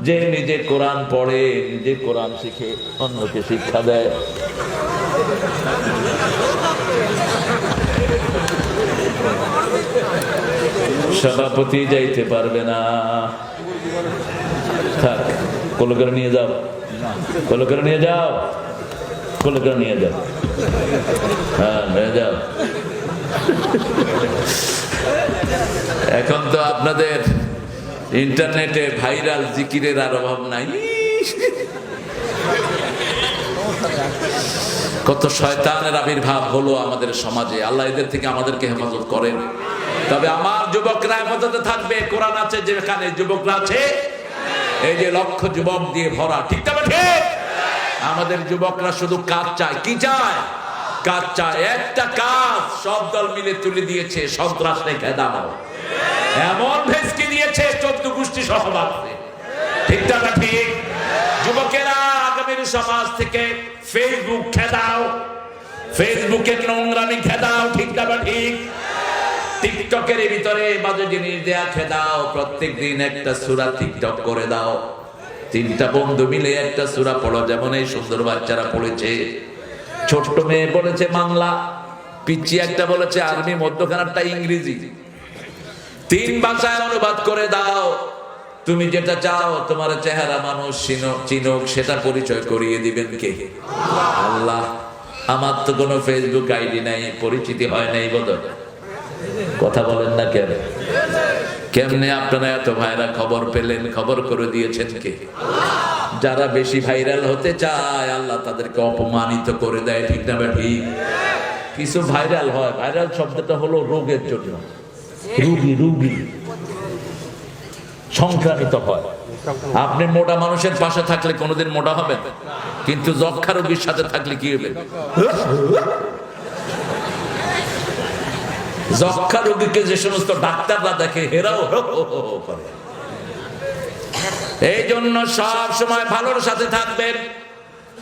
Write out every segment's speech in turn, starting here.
যে নিজে কোরআন পড়ে, নিজে কোরআন শিখে অন্যকে শিক্ষা দেয়। সভাপতি যাইতে পারবে না। থাক কোলে করে নিয়ে যাও। কোলে করে নিয়ে যাও। কোলে নিয়ে যাও। হ্যাঁ নিয়ে যাও। এখন তো আপনাদের ইন্টারনেটে ভাইরাল জিকিরের আর অভাব নাই। কত শয়তানের আবির্ভাব হলো আমাদের সমাজে। আল্লাহ এদের থেকে আমাদেরকে হেফাজত করেন। তবে আমার যুবকরা হেফাজতে থাকবে। কোরআন আছে যেখানে যুবকরা আছে, এই যে লক্ষ যুবক দিয়ে ভরা। ঠিক তবে ঠিক? আমাদের যুবকরা শুধু কাজ চায়। কি চায়? কাজ চায়। একটা কাজ সব দল মিলে তুলে দিয়েছে। সন্ত্রাস রেখে দাও। এমন ভেসকে দিয়েছে, চোদ্দ গোষ্ঠী সহবাসে। ঠিক না ঠিক? যুবকেরা, আগামীর সমাজ থেকে ফেসবুক খেদাও ফেসবুকে নোংরামি খেদাও ঠিক না ঠিক? টিকটকের ভিতরে বাজে জিনিস দেয়া খেদাও প্রত্যেক দিন একটা সুরা টিকটক করে দাও। তিনটা বন্ধু মিলে একটা সুরা পড়ো, যেমন এই সুন্দর বাচ্চারা পড়েছে। ছোট্ট মেয়ে বলেছে বাংলা পিচ্ছি একটা বলেছে আরবি, মধ্যখানারটা ইংরেজি। তিন ভাষায় অনুবাদ করে দাও। তুমি যেটা চাও, তোমার চেহারা মানুষ চিনুক, সেটা পরিচয় করিয়ে দিবেন কে? আল্লাহ। আমার তো কোনো ফেসবুক আইডি নাই, পরিচিতি হয় নাই বোধ কথা বলেন না কেন? কেমনে আপনারা এত ভাইরা খবর পেলেন? খবর করে দিয়েছেন কে? যারা বেশি ভাইরাল হতে চায়, আল্লাহ তাদেরকে অপমানিত করে দেয়, ঠিক না বা ঠিক কিছু ভাইরাল হয়। ভাইরাল শব্দটা হলো রোগের জন্য। রুগী রুগী। সংক্রামিত হয়। আপনি মোটা মানুষের পাশে থাকলে কোনোদিন মোটা হবেন? কিন্তু যক্ষা রোগীর সাথে থাকলে কি হবে? যক্ষা রোগীকে যে সমস্ত ডাক্তাররা দেখে, হেরাও এই জন্য সব সময় ভালোর সাথে থাকবেন।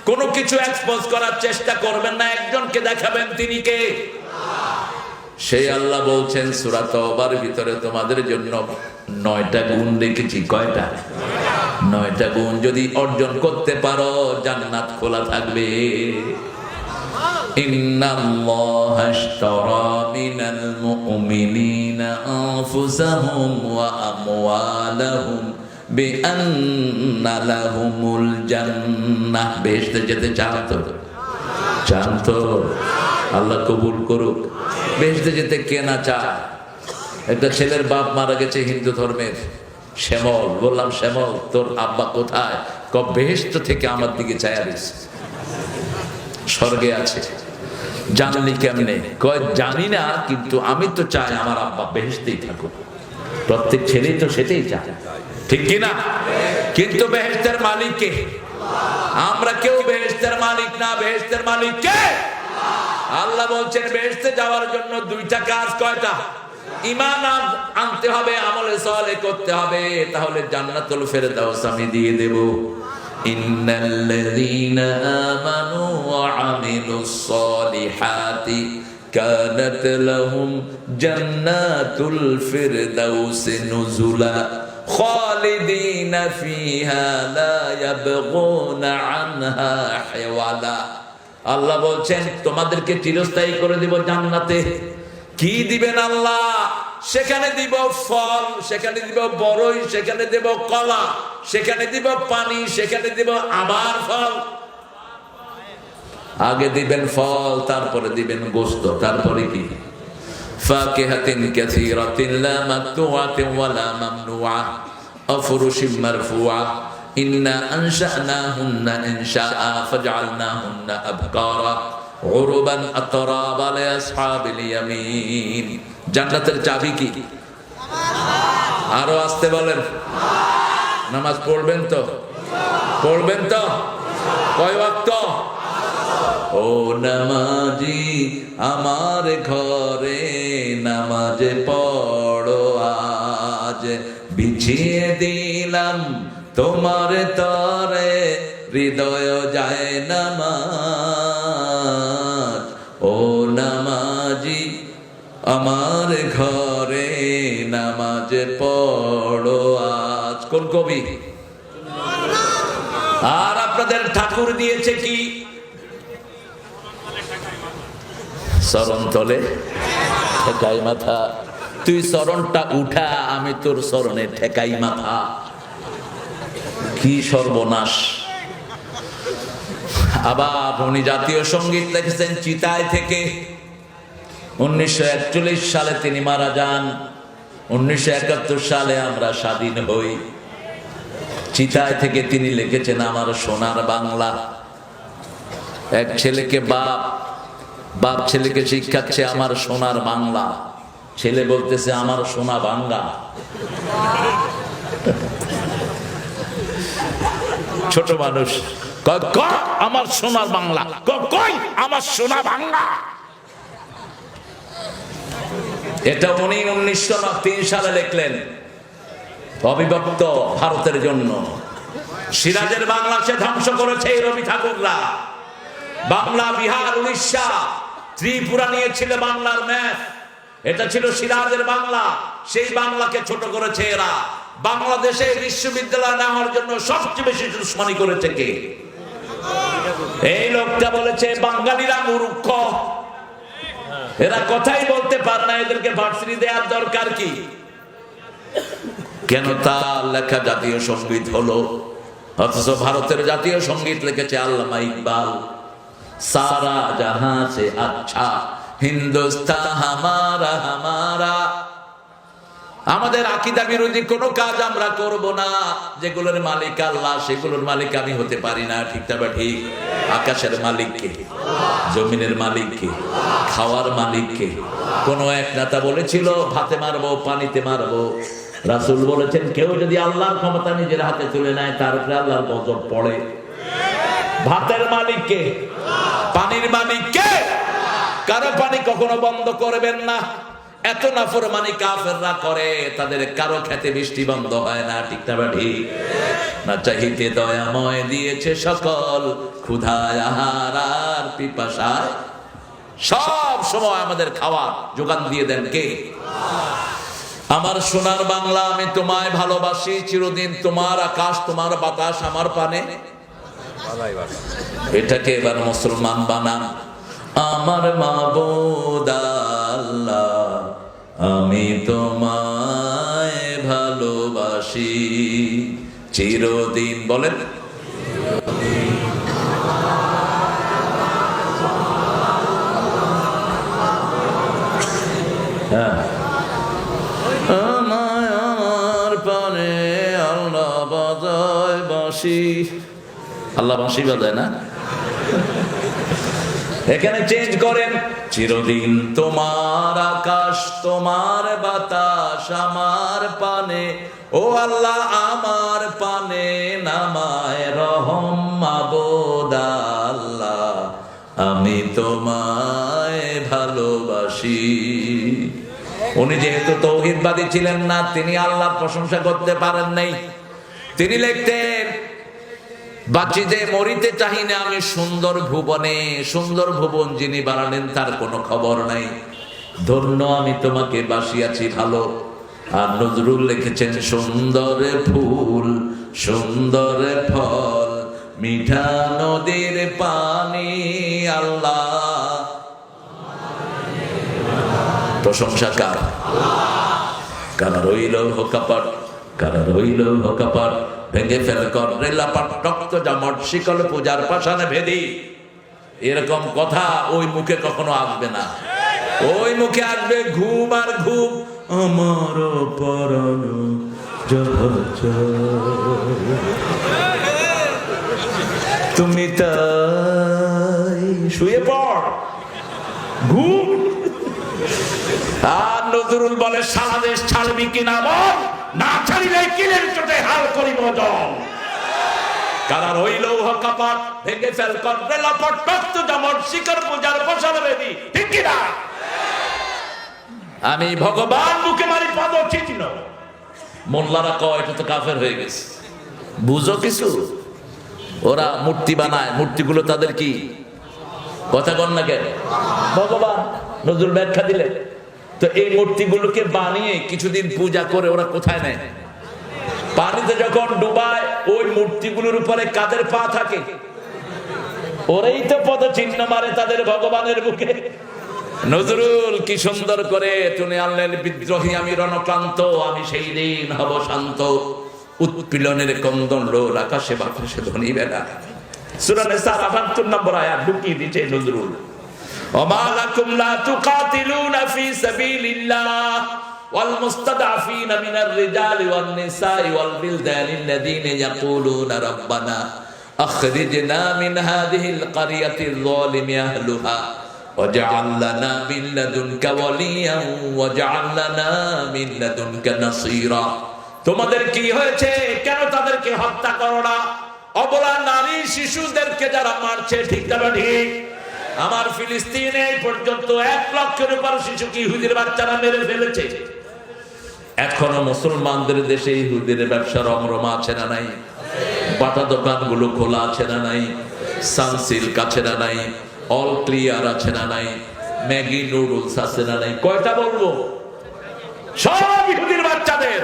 কোনো কিছু এক্সপোজ করার চেষ্টা করবেন না। একজনকে দেখাবেন, তিনি কে? সেই আল্লাহ বলছেন সুরা তওবার ভিতরে তোমাদের জন্য নয়টা গুণ রেখেছি কয়টা নয়টা গুণ যদি অর্জন করতে পারো জান্নাত খোলা থাকবে إن الله اشترى من المؤمنين أنفسهم وأموالهم بأن لهم الجنة বেহেশতে যেতে চান তো চান তো আল্লাহ কবুল করুক বেহেশতে যেতে কে না চায় একটা ছেলের বাপ মারা গেছে হিন্দু ধর্মের। শ্যামল, বললাম, শ্যামল, তোর আব্বা কোথায়? ক বেহেশত থেকে আমার দিকে চায় স্বর্গে আছে। জানলি কেমনে? কয়, জানি না, কিন্তু আমি তো চাই আমার আব্বা বেহেশতেই থাকুক। প্রত্যেক ছেলেই তো সেটাই চায়। ঠিক কি না? কিন্তু বেহেশতের মালিক কে? আমরা কেউ বেহেশতের মালিক না। বেহেশতের মালিক কে? আল্লাহ বলছেন বেহেস্তে যাওয়ার জন্য দুইটা কাজ কয়টা? ইমান আনতে হবে, আমলে সহলে করতে হবে, তাহলে জান্নাতুল দাও আমি দিয়ে দেব। ইন্নাল্লাযীনা আমানু ওয়া আমিলুস সলিহাতি কানাত নুজুলা। খালিদিনা ফিহা লা ইয়াবগুনা আনহা হিওয়ালা। আল্লাহ বলছেন, তোমাদেরকে চিরস্থায়ী করে দিব জান্নাতে। কি দিবেন আল্লাহ? সেখানে দিব ফল, সেখানে দিব বড়ই সেখানে দিব কলা, সেখানে দিব পানি, সেখানে দিব আবার ফল। আগে দিবেন ফল, তারপরে দিবেন গোস্ত, তারপরে কি? ফাকিহাতিন কাসীরাতিন, লা মাকতুআতিন ওয়ালা মামনুআ আফরুশিম মারফুআ। إنا أنشأناهن إنشاء فجعلناهن أبكارا عربا أترابا لأصحاب اليمين জান্নাতের চাবি কি আরো আসতে বলেন নামাজ পড়বেন তো পড়বেন তো কয় ওয়াক্ত ও নামাজি আমার ঘরে নামাজে পড়ো আজ বিছিয়ে দিলাম তোমার তরে হৃদয় যায় নামাজ। ও নামাজি, আমার ঘরে নামাজ পড়ো আজ। কোন কবি? আর আপনাদের ঠাকুর দিয়েছে কি? চরণ ঠেকাই মাথা। তুই চরণটা উঠা, আমি তোর চরণে ঠেকাই মাথা। কি সর্বনাশ? আবার উনি জাতীয় সংগীত লিখেছেন চিতায় থেকে। উনিশশো একচল্লিশ সালে তিনি মারা যান। উনিশশো একাত্তর সালে আমরা স্বাধীন হই। চিতায় থেকে তিনি লিখেছেন আমার সোনার বাংলা। এক ছেলেকে বাপ বাপ ছেলেকে শিক্ষাচ্ছে আমার সোনার বাংলা। ছেলে বলতেছে, আমার সোনা বাংলা। ছোট মানুষ। আমার সোনার বাংলা। কয় আমার সোনা বাংলা। এটা উনি উনিশশো তিন সালে লিখলেন, অবিভক্ত ভারতের জন্য। সিরাজের বাংলা সে ধ্বংস করেছে রবি ঠাকুররা। বাংলা, বিহার, উড়িষ্যা, ত্রিপুরা নিয়েছিল বাংলার ম্যাপ। এটা ছিল সিরাজের বাংলা, সেই বাংলাকে ছোট করেছে এরা। বাংলাদেশে বিশ্ববিদ্যালয় নেওয়ার জন্য সবচেয়ে বেশি দুশ্মনী করেছে কে? এই লোকটা বলেছে, বাঙালিরা মূর্খ। এরা কথাই বলতে পারে না, এদেরকে ভার্সিটি দেওয়ার দরকার কি? কেন তার লেখা জাতীয় সংগীত হলো? অথচ ভারতের জাতীয় সংগীত লিখেছে আল্লামা ইকবাল। সারা জাহাঁ সে আচ্ছা হিন্দুস্তান হামারা হামারা। আমাদের আকিদা বিরোধী কোনো কাজ আমরা করব না। যেগুলোর মালিক আল্লাহ, সেগুলোর মালিক আমি হতে পারি না। ঠিক তবে ঠিক? আকাশের মালিক কে? জমিনের মালিক কে? খাওয়ার মালিক কে? কোন এক নেতা বলেছিল, ভাতে মারবো, পানিতে মারবো। রাসুল বলেছেন, কেউ যদি আল্লাহর ক্ষমতা নিজের হাতে তুলে নেয়, তার উপরে আল্লাহর গজব পড়ে। ভাতের মালিক কে? পানির মালিক কে? কারও পানি কখনো বন্ধ করবেন না। এত নাফরমানি কাফেররা করে, তাদের কারও খেতে বৃষ্টি বন্ধ হয় না, ঠিক না ঠিক? না চাহিতে দয়াময় দিয়েছে সকল ক্ষুধায় আহার আর পিপাসায়। সব সময় আমাদের খাওয়া যোগান দিয়ে দেন কে? আমার সোনার বাংলা আমি তোমায় ভালোবাসি, চিরদিন তোমার আকাশ, তোমার বাতাস আমার পানে। এটাকে এবার মুসলমান বানান। আমার মাবুদ আল্লাহ। আমি তোমায় ভালোবাসি। চিরদিন বলেন। হ্যাঁ। আল্লাহ বাঁশি। আল্লাহ বাঁশি বাজায় না? এখানে চেঞ্জ করেন। চিরদিন তোমার আকাশ, তোমার বাতাস আমার পানে। ও আল্লাহ, আমার পানে নামায় রহম আল্লাহ। আমি তোমায় ভালোবাসি। উনি যেহেতু তৌহিদবাদী ছিলেন না, তিনি আল্লাহ প্রশংসা করতে পারেন নাই। তিনি লিখতেন বাঁচিতে মরিতে চাহি না আমি সুন্দর ভুবনে, সুন্দর ভুবন যিনি বানালেন তার কোনো খবর নাই। ধন্য আমি তোমাকে বাসিয়াছি ভালো। আর নজরুল লিখেছেন, সুন্দর ফুল, সুন্দর ফল, মিঠা নদীর পানি, আল্লাহ। প্রশংসা কার? কার রইল হোকাপট কার রইল হোকাপট। ভেঙে ফেল কর। রেলাপাট রক্ত জামট, শিকল পূজার পাশানে ভেদি। এরকম কথা ওই মুখে কখনো আসবে না। ওই মুখে আসবে ঘুম আর ঘুম। আমার পরানো তুমি তাই শুয়ে পড়। ঘুম। আর নজরুল বলে, সারা দেশ ছাড়বি কিনা বল? না ছাড়িলে কিলের চোটে হাল করিব জল। কারা রইল কাপাট, ভেঙে ফেল কর রেলাপট রক্ত জমট, শিকর পূজার বসার বেদি, ঠিক আমি ভগবান মুখে মারি পদ চিহ্ন মোল্লারা কয়, এটা তো কাফের হয়ে গেছে। বুঝো কিছু? ওরা মূর্তি বানায়, মূর্তিগুলো তাদের কি? কথা কন না কেন? ভগবান নজরুল ব্যাখ্যা দিলে তো এই মূর্তিগুলোকে বানিয়ে কিছুদিন পূজা করে ওরা কোথায় নেয়? পানিতে যখন ডুবায়, ওই মূর্তিগুলোর উপরে কাদের পা থাকে? ওরেই তো পদ চিহ্ন মারে তাদের ভগবানের বুকে নজরুল কি সুন্দর করে টুনে আনলেন, বিদ্রোহী আমি রণক্লান্ত আমি সেই দিন হব শান্ত। উৎপীড়নের কন্দন রোল আকাশে বাতাসে ধ্বনি বেলা সুরানে সার আটাত্তর নম্বর আয়াত ঢুকিয়ে দিচ্ছে নজরুল। وما لكم لا تقاتلون في سبيل الله والمستضعفين من الرجال والنساء والبلدان الذين يقولون ربنا أخرجنا من هذه القرية الظالم أهلها واجعل لنا من لدنك وليا واجعل لنا من لدنك نصيرا তোমাদের কি হয়েছে কেন তাদেরকে হত্যা করো না অবলা নারী শিশুদেরকে যারা মারছে ঠিক না ঠিক আমার ফিলিস্তিনে এই পর্যন্ত এক লক্ষের উপর শিশু কি ইহুদির বাচ্চারা মেরে ফেলেছে? এখনও মুসলমানদের দেশে ইহুদির ব্যবসা রমরমা আছে না নাই? বাটা দোকানগুলো খোলা আছে না নাই? সানসিল্ক আছে না নাই? অল ক্লিয়ার আছে না নাই? ম্যাগি নুডলস আছে না নাই? কয়টা বলব? সব ইহুদির বাচ্চাদের।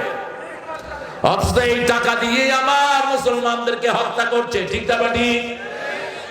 এই টাকা দিয়ে আমার মুসলমানদেরকে হত্যা করছে, ঠিক না বা ঠিক?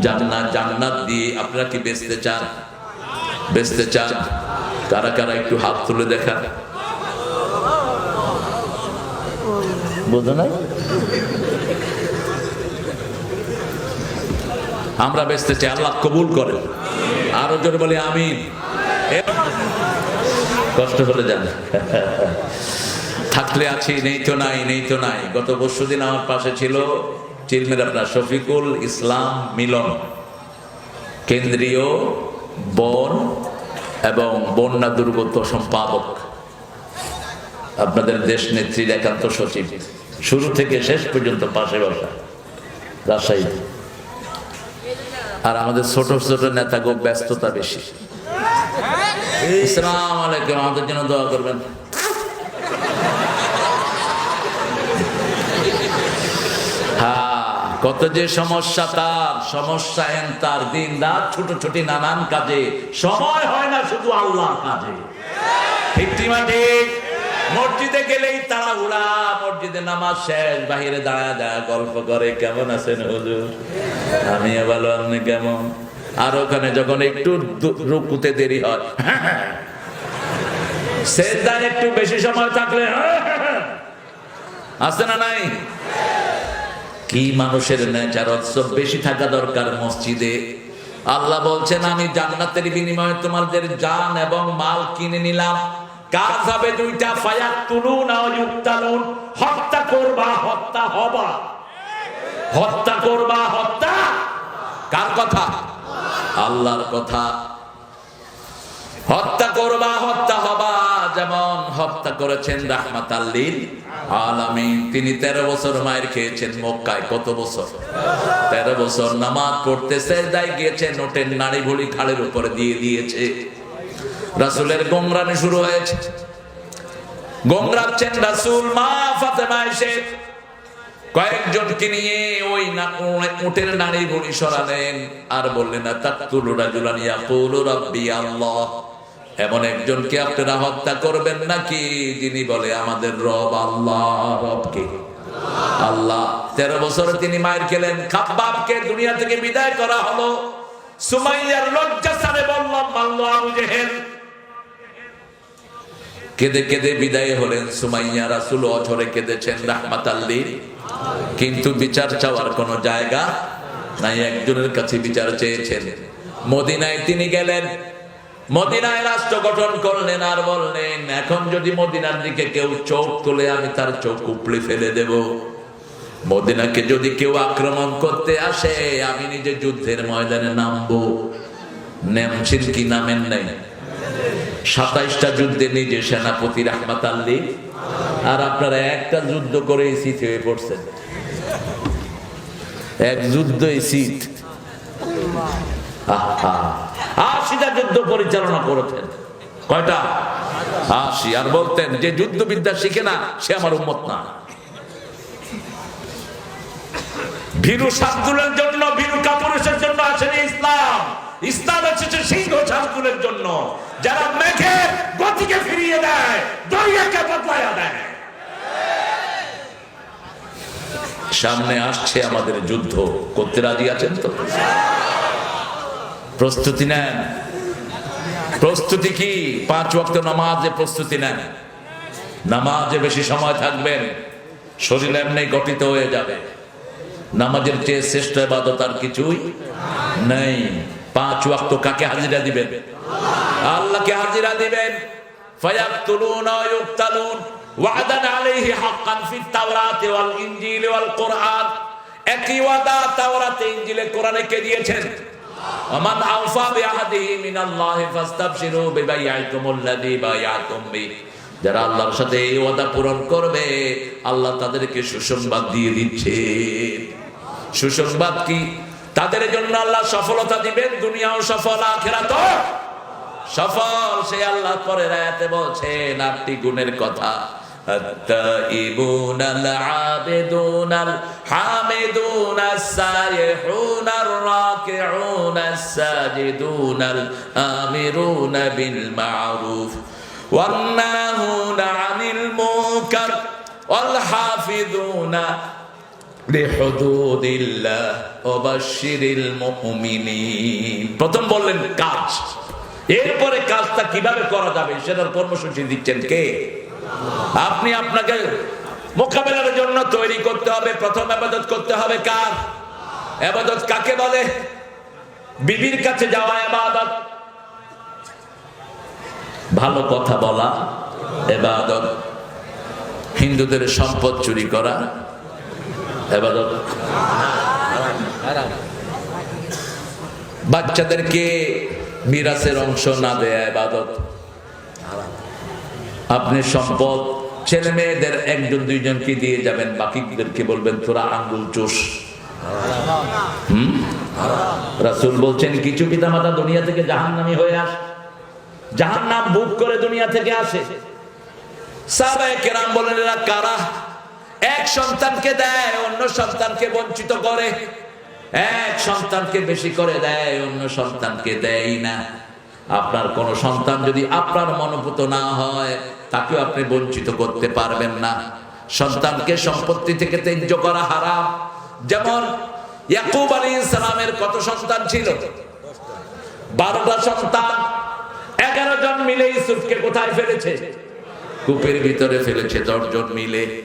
জান্নাত জান্নাত দিয়ে আপনারা কি বেচতে চান? বেচতে চান? কারা কারা একটু হাত তুলে আমরা বেচতে চাই, আল্লাহ কবুল করে আরও জোরে বলি, আমিন। এ- কষ্ট হলে যান। থাকলে আছি, নেই তো নাই, নেই তো নাই। গত পরশু দিন আমার পাশে ছিল চিলমের আপনার শফিকুল ইসলাম মিলন। কেন্দ্রীয় বন এবং বন্যা দুর্গত সম্পাদক। আপনাদের দেশ নেত্রীর একান্ত সচিব। শুরু থেকে শেষ পর্যন্ত পাশে বসা। রাজশাহী। আর আমাদের ছোট ছোট নেতাগো ব্যস্ততা বেশি। ইসলাম আলাইকুম, আমাদের জন্য দোয়া করবেন। কত যে সমস্যা তার সমস্যা এন তার দিন রাত ছোট ছোট নানান কাজে সময় হয় না শুধু আল্লাহ কাজে মসজিদে গেলেই তারা উড়া মসজিদে নামাজ শেষ বাহিরে দাঁড়া দাঁড়া গল্প করে কেমন আছেন হুজুর আমি ভালো আপনি কেমন আর ওখানে যখন একটু রুকুতে দেরি হয় সেজদান একটু বেশি সময় থাকলে আছে না নাই কি মানুষের নেচার বেশি থাকা দরকার মসজিদে। আল্লাহ বলছেন, আমি জান্নাতের বিনিময়ে তোমাদের জান এবং মাল কিনে নিলাম। কাজ হবে দুইটা ফায়াত তুলুন ইউক্তালুন হত্যা করবা, হত্যা হবা। হত্যা করবা, হত্যা? কার কথা? আল্লাহর কথা। হত্যা করবা, হত্যা হবা। হত্যা করেছেন রাহমাত তিনি তেরো বছর মায়ের খেয়েছেন মক্কায়। কত বছর? তেরো বছর নামাজ পড়তে সেজদায় গিয়েছে, নোটের নাড়ি ভুড়ি ঘাড়ের উপরে দিয়ে দিয়েছে। রাসূলের গোমরানি শুরু হয়েছে। গোমরাচ্ছেন রাসূল মা এসে কয়েকজনকে নিয়ে ওই নারী সরালেন আর বললেন না তাকতুলু রাজুলান ইয়াকুলু রাব্বি আল্লাহ। এমন একজনকে আপনারা হত্যা করবেন নাকি যিনি বলে আমাদের রব, আল্লাহ, রবকে? আল্লাহ। তেরো বছরে তিনি মায়ের খেলেন, খাব্বাবকে দুনিয়া থেকে বিদায় করা হলো। সুমাইয়ার লজ্জা সারে বললাম আবু জেহেল। কেঁদে কেঁদে বিদায় হলেন সুমাইয়া, রাসুল অঝরে কেঁদেছেন রাহমাত কিন্তু বিচার চাওয়ার কোনো জায়গা নাই, একজনের কাছে বিচার চেয়েছেন। মদিনায় তিনি গেলেন মদিনায় রাষ্ট্র গঠন করলেন আর বললেন, এখন যদি মদিনার দিকে কেউ চোখ তুলে, আমি তার চোখ উপড়ে ফেলে দেব। মদিনাকে যদি কেউ আক্রমণ করতে আসে, আমি নিজে যুদ্ধের ময়দানে নামবো। নেমছেন কি নামেন নাই। সাতাইশটা যুদ্ধে নিজে সেনাপতি রাহমাত আল্লি। আর আপনারা একটা যুদ্ধ করে সিট হয়ে পড়ছেন। এক যুদ্ধ শীত। আশিটা যুদ্ধ পরিচালনা করেছেন। কয়টা? আশি। আর বলতেন, যে যুদ্ধবিদ্যা শিখে না, সে আমার উন্মত না। ফিরিয়ে দেয় সামনে আসছে আমাদের যুদ্ধ। করতে রাজি আছেন তো? প্রস্তুতি নেন। প্রস্তুতি কি? পাঁচ ওয়াক্ত নামাজে প্রস্তুতি নেন। নামাজে বেশি সময় থাকবেন শরীর এমনি গঠিত হয়ে যাবে। নামাজের চেয়ে শ্রেষ্ঠ এবাদত আর কিছুই নেই। পাঁচ ওয়াক্ত কাকে হাজিরা দিবেন? আল্লাহকে হাজিরা দিবেন। ফায়াকতুলুনা একই ওয়াদা দিয়েছেন? ومن أوفى بعهده من الله فاستبشروا ببيعكم الذي بايعتم به যারা আল্লাহর সাথে এই ওয়াদা পূরণ করবে আল্লাহ তাদেরকে সুসংবাদ দিয়ে দিচ্ছে সুসংবাদ কি তাদের জন্য আল্লাহ সফলতা দিবেন দুনিয়াও সফল আখেরাত সফল সে আল্লাহ পরে রায়াতে বলছেন আটটি গুণের কথা التائبون العابدون الحامدون السائحون الراكعون الساجدون الآمرون بالمعروف والناهون عن المنكر والحافظون لحدود الله وبشر المؤمنين প্রথম বললেন কাজ এরপরে কাজটা কিভাবে করা যাবে সেটার কর্মসূচি দিচ্ছেন কে আপনি আপনাকে মোকাবেলার জন্য তৈরি করতে হবে, প্রথম আবাদত করতে হবে কার? আবাদত কাকে বলে? বিবির কাছে যাওয়া আবাদত। ভালো কথা বলা এবাদত হিন্দুদের সম্পদ চুরি করা এবাদত বাচ্চাদেরকে মিরাসের অংশ না দেয়া এবাদত আপনি সম্পদ, ছেলে মেয়েদের একজন দুইজনকে দিয়ে যাবেন? বাকিদেরকে বলবেন, তোরা আঙ্গুল চোষ। রাসুল বলছেন, কিছু পিতা মাতা দুনিয়া থেকে জাহান্নামি হয়ে আস। জাহান নাম বুক করে দুনিয়া থেকে আসে। কেরাম বলেন, এরা কারা? এক সন্তানকে দেয়, অন্য সন্তানকে বঞ্চিত করে। এক সন্তানকে বেশি করে দেয়, অন্য সন্তানকে দেয় না। আপনার কোন সন্তান যদি আপনার মনোভূত না হয়, তাকেও আপনি বঞ্চিত করতে পারবেন না। সন্তানকে সম্পত্তি থেকে ত্যায্য করা হারাম। যেমন ইয়াকুব আলী ইসলামের কত সন্তান ছিল? বারোটা সন্তান। এগারো জন মিলে ইউসুফকে কোথায় ফেলেছে? কূপের ভিতরে ফেলেছে দশজন মিলে।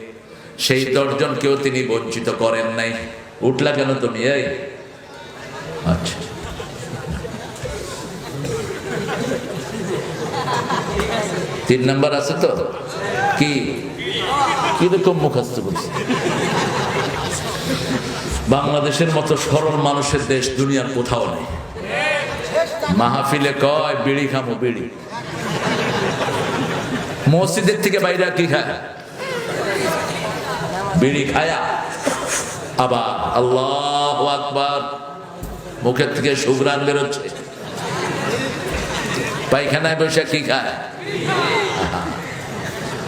সেই দশজনকেও তিনি বঞ্চিত করেন নাই। উঠলা কেন তুমি, এই? আচ্ছা। তিন নাম্বার আছে তো? কি? কীরকম মুখস্থ করছে? বাংলাদেশের মতো সরল মানুষের দেশ দুনিয়ার কোথাও নেই। মাহফিলে কয়, বিড়ি খামো, বিড়ি। মসজিদের থেকে বাইরে কি খায়? বিড়ি খায়া। আবার আল্লাহ আকবার, মুখের থেকে সুগ্রান বেরোচ্ছে। পায়খানায় বসে কি খায়?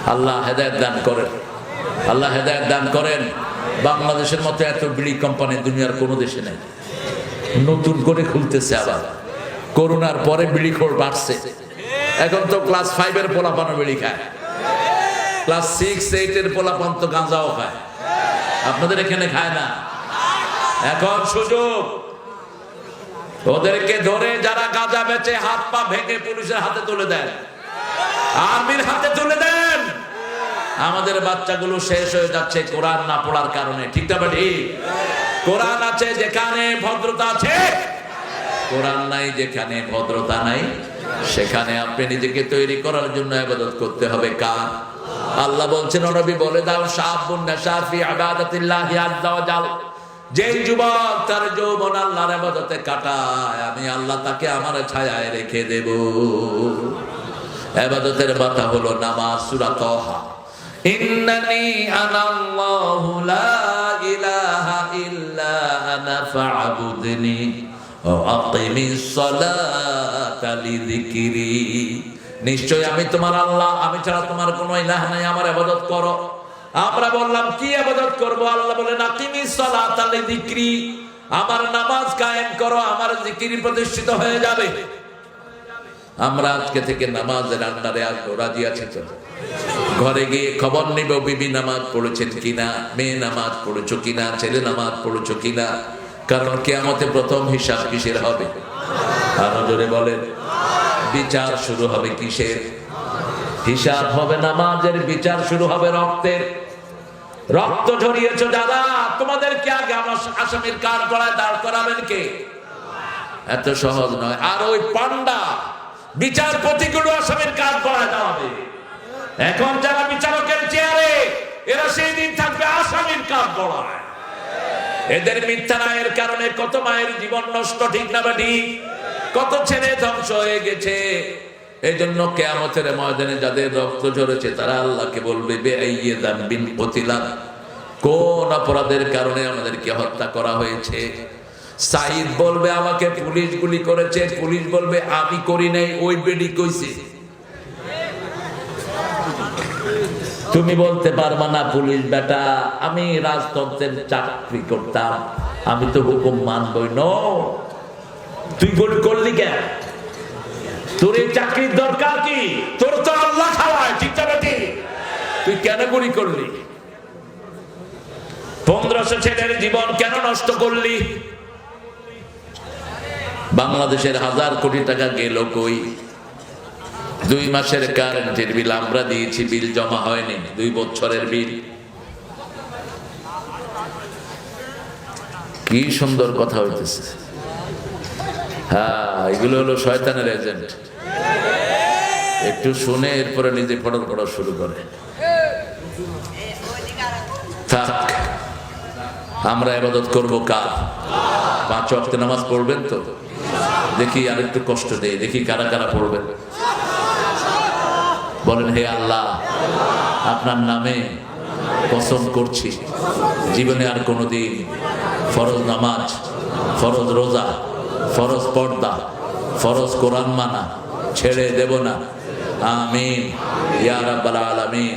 আল্লাহ হেদায়ত দান করেন। আল্লাহ হেদায়ত দান করেন। বাংলাদেশের মতো এত বিড়ি কোম্পানি দুনিয়ার কোনো দেশে নেই। নতুন করে খুলতেছে আবার। করোনার পরে বিড়ি খোর বাড়ছে। এখন তো ক্লাস ফাইভের পোলাপানো বিড়ি খায়। ক্লাস সিক্স এইটের পোলাপান তো গাঁজাও খায়। আপনাদের এখানে খায় না? এখন সুযোগ। ওদেরকে ধরে যারা গাঁজা বেচে হাত পা ভেঙে পুলিশের হাতে তুলে দেয়। আর্মির হাতে তুলে দেন আমাদের বাচ্চাগুলো শেষ হয়ে যাচ্ছে কোরআন না পড়ার কারণে। ঠিক না ঠিক কোরআন আছে যেখানে ভদ্রতা আছে। কোরআন নাই যেখানে ভদ্রতা নাই। সেখানে আপনি নিজেকে তৈরি করার জন্য আবাদত করতে হবে। কার? আল্লাহ বলছেন, নবী বলে দাও শাহুন নাশাফি ইবাদাতিল্লাহি আযজা ওয়া জাল যেই যুবক তার যৌবন আল্লাহর ইবাদতে কাটায়, আমি আল্লাহ তাকে আমার ছায়ায় রেখে দেব। ইবাদতের মাথা হলো নামাজ, সূরা তাহা। ইন্নানি নিশ্চয় আমি তোমার আল্লাহ, আমি ছাড়া তোমার কোনো ইলাহ নাই, আমার ইবাদত করো। আমরা বললাম, কি ইবাদত করব? আল্লাহ বলেন আকিমিস সালাতা লিযিকরি। আমার নামাজ কায়েম করো, আমার জিকির প্রতিষ্ঠিত হয়ে যাবে। আমরা আজকে থেকে নামাজের আন্ডারে আসব রাজি আছি তো? ঘরে গিয়ে খবর নিব, বিবি নামাজ পড়েছেন কিনা, মেয়ে নামাজ পড়েছো কিনা, ছেলে নামাজ পড়েছো কিনা? কারণ কেয়ামতে প্রথম হিসাব কিসের হবে? আরও জোরে বলেন। বিচার শুরু হবে কিসের? হিসাব হবে নামাজের, বিচার শুরু হবে রক্তের। রক্ত ঝরিয়েছো দাদা তোমাদেরকে আগে আমার আসামির কাঠ গড়ায় দাঁড় করাবেন কে? এত সহজ নয়। আর ওই পান্ডা বিচারপতিগুলো আসামের কাজ করা দাঁড়াবে এখন যারা বিচারকের চেয়ারে, এরা সেই দিন থাকবে আসামির কাঠ গড়ায় এদের মিথ্যা রায়ের কারণে কত মায়ের জীবন নষ্ট ঠিক না বা ঠিক? কত ছেলে ধ্বংস হয়ে গেছে। এই জন্য কেয়ামতের ময়দানে যাদের রক্ত ঝরেছে, তারা আল্লাহকে বলবে দান কোন অপরাধের কারণে আমাদেরকে হত্যা করা হয়েছে? সাইদ বলবে আমাকে পুলিশ গুলি করেছে, পুলিশ বলবে, আমি করি নাই। ওই বেডি কইছে। তুমি বলতে পারবা না, পুলিশ বেটা, আমি রাজতন্ত্রের চাকরি করতাম। আমি তো হুকুম মানবই, ন। তুই গুলি করলি কেন তোর এই চাকরির দরকার কি? তোর তো আল্লাহ খাওয়ায় ঠিক তুই কেন গুলি করলি? পনেরোশো ছেলের জীবন কেন নষ্ট করলি? বাংলাদেশের হাজার কোটি টাকা গেল কই? দুই মাসের কারেন্টের বিল আমরা দিয়েছি বিল জমা হয়নি, দুই বছরের বিল কি সুন্দর কথা হইতেছে। হ্যাঁ এগুলো হলো শয়তানের এজেন্ট একটু শুনে এরপরে নিজে ফটর পড়া শুরু করে। আমরা এবাদত করব কার? পাঁচ অক্টে নামাজ পড়বেন তো? দেখি আর একটু কষ্ট দেই, দেখি কারা কারা পড়বেন বলেন, হে আল্লাহ, আপনার নামে কসম করছি। জীবনে আর কোনোদিন ফরজ নামাজ, ফরজ রোজা, ফরজ পর্দা, ফরজ কোরআন মানা ছেড়ে দেব না। আমিন, ইয়া রাব্বাল আলামিন।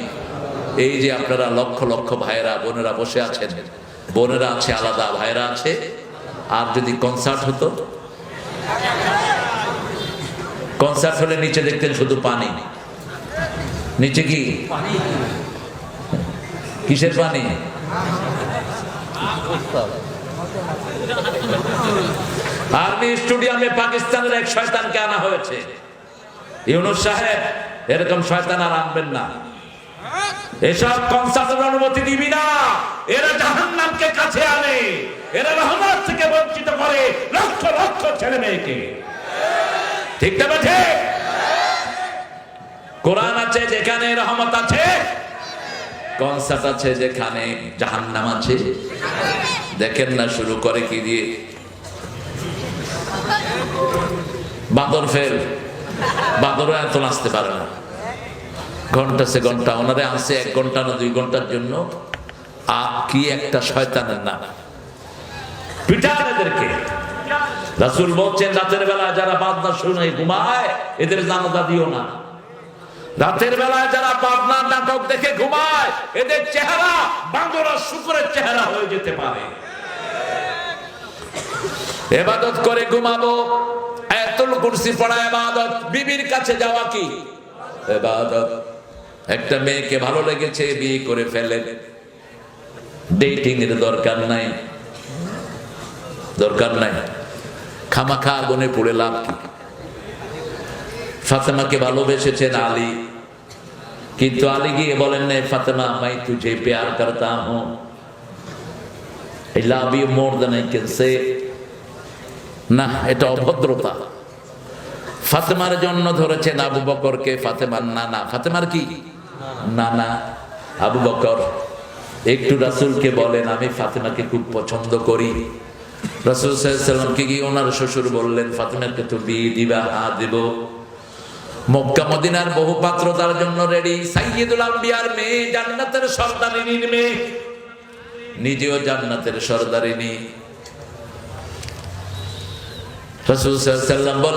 এই যে আপনারা লক্ষ লক্ষ ভাইয়েরা, বোনেরা বসে আছেন, বোনেরা আছে, আলাদা ভাইয়েরা আছে। আর যদি কনসার্ট হতো কনসার্ট হলে নিচে দেখতেন শুধু পানি। নিচে কি? কিসের পানি? আর্মি স্টুডিয়ামে পাকিস্তানের এক শয়তানকে আনা হয়েছে। ইউনুস সাহেব, এরকম শয়তান আর আনবেন না। এসব কনসার্টের অনুমতি দিবি না। এরা জাহান্নামকে কাছে আনে। এরা রহমত থেকে বঞ্চিত করে লক্ষ লক্ষ ছেলে মেয়েকে। ঠিক না কোরআন আছে যেখানে রহমত আছে কনসার্ট আছে যেখানে জাহান্নাম আছে। দেখেন না শুরু করে কি দিয়ে। বাঁদর ফের বাঁদরও এত নাচতে পারে না। ঘণ্টা সে ঘণ্টা, ওনারে আনছে এক ঘণ্টা না দুই ঘণ্টার জন্য। কি একটা শয়তানের এদেরকে রাসুল বলছেন, রাতের যারা বাদনা শুনে ঘুমায়, এদের জানাজা দিও না। রাতের বেলায় যারা বাদনা নাটক দেখে ঘুমায়, এদের চেহারা বান্দরা শুকুরের চেহারা হয়ে যেতে পারে। এবাদত করে ঘুমাবো। এতুল কুরসি পড়া এবাদত। বিবির কাছে যাওয়া কি? এবাদত। একটা মেয়েকে ভালো লেগেছে, বিয়ে করে ফেলেন ডেটিং এর দরকার নাই। দরকার নাই। খামাখা আগুনে পড়ে লাভ কি? ফাতেমাকে ভালোবেসেছেন আলী। কিন্তু আলী গিয়ে বলেন, না ফাতেমা মাই তুঝে প্যার করতা হুঁ। Love you more than I can say. না, এটা অভদ্রতা। ফাতেমার জন্য ধরেছেন আবু বকরকে, ফাতেমার না না ফাতেমার কি? নানা আবু বকর, একটু রাসুলকে বলেন, আমি ফাতেমাকে খুব পছন্দ করি। রাসুল গিয়ে ওনার শ্বশুর বললেন, ফাতেমাকে তো বিয়ে দিবা, হা দেব। মক্কা, মদিনার বহু পাত্র তার জন্য রেডি সাইয়্যিদুল আম্বিয়ার মেয়ে, জান্নাতের সর্দারিনীর মেয়ে। নিজেও জান্নাতের সর্দারিনী। বলেন